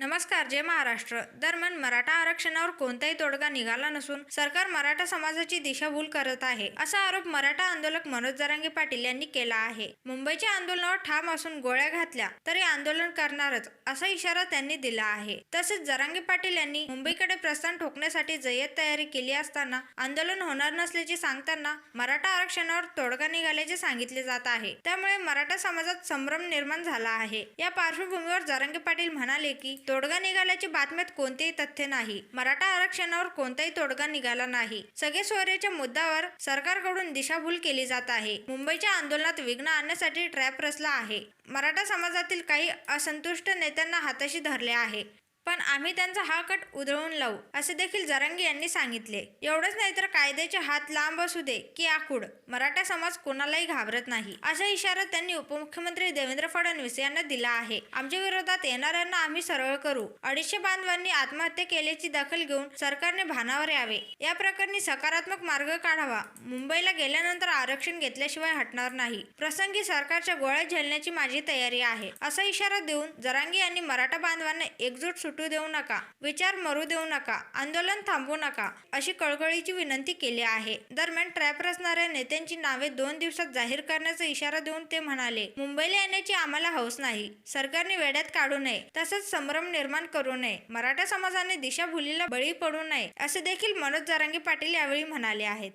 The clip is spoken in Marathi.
नमस्कार जय महाराष्ट्र. दरम्यान मराठा आरक्षणावर कोणताही तोडगा निघाला नसून सरकार मराठा समाजाची दिशाभूल करत आहे असा आरोप मराठा आंदोलक मनोज जरांगे पाटील यांनी केला आहे. मुंबईच्या आंदोलनावर ठाम असून गोळ्या घातल्या तरी आंदोलन करणारच असा इशारा त्यांनी दिला आहे. तसेच जरांगे पाटील यांनी मुंबईकडे प्रस्थान ठोकण्यासाठी जय्यत तयारी केली असताना आंदोलन होणार नसल्याचे सांगताना मराठा आरक्षणावर तोडगा निघाल्याचे सांगितले जात आहे. त्यामुळे मराठा समाजात संभ्रम निर्माण झाला आहे. या पार्श्वभूमीवर जरांगे पाटील म्हणाले की तोडगा निघाल्याची बातम्यात कोणतेही तथ्य नाही. मराठा आरक्षणावर कोणताही तोडगा निघाला नाही. सगळे सोयरेच्या मुद्द्यावर सरकारकडून दिशाभूल केली जात आहे. मुंबईच्या आंदोलनात विघ्न आणण्यासाठी ट्रॅप रचला आहे. मराठा समाजातील काही असंतुष्ट नेत्यांना हाताशी धरले आहे. पण आम्ही त्यांचा हा कट उधळून लावू असे देखील जरांगी यांनी सांगितले. एवढंच नाही तर कायद्याचे हात लांब असू दे की आखूड मराठा समाज कोणालाही घाबरत नाही. असा इशारा त्यांनी उपमुख्यमंत्री देवेंद्र फडणवीस यांना दिला आहे. आमच्या विरोधात येणाऱ्यांना आम्ही सरळ करू. अडीचशे बांधवांनी आत्महत्या केल्याची दखल घेऊन सरकारने भानावर यावे. या प्रकरणी सकारात्मक मार्ग काढावा. मुंबईला गेल्यानंतर आरक्षण घेतल्याशिवाय हटणार नाही. प्रसंगी सरकारच्या गोळ्या झेलण्याची माझी तयारी आहे. असा इशारा देऊन जरांगी यांनी मराठा बांधवांना एकजूट सुटू देऊ नका विचार मरू देऊ नका आंदोलन थांबवू नका अशी कळकळीची विनंती केली आहे. दरम्यान ट्रॅप रचणाऱ्या नेत्यांची नावे दोन दिवसात जाहीर करण्याचा इशारा देऊन ते म्हणाले मुंबईला येण्याची आम्हाला हौस नाही. सरकारने वेड्यात काढू नये. तसंच संभ्रम निर्माण करू नये. मराठा समाजाने दिशाभूलीला बळी पडू नये. असे देखील मनोज जरांगे पाटील यावेळी म्हणाले आहेत.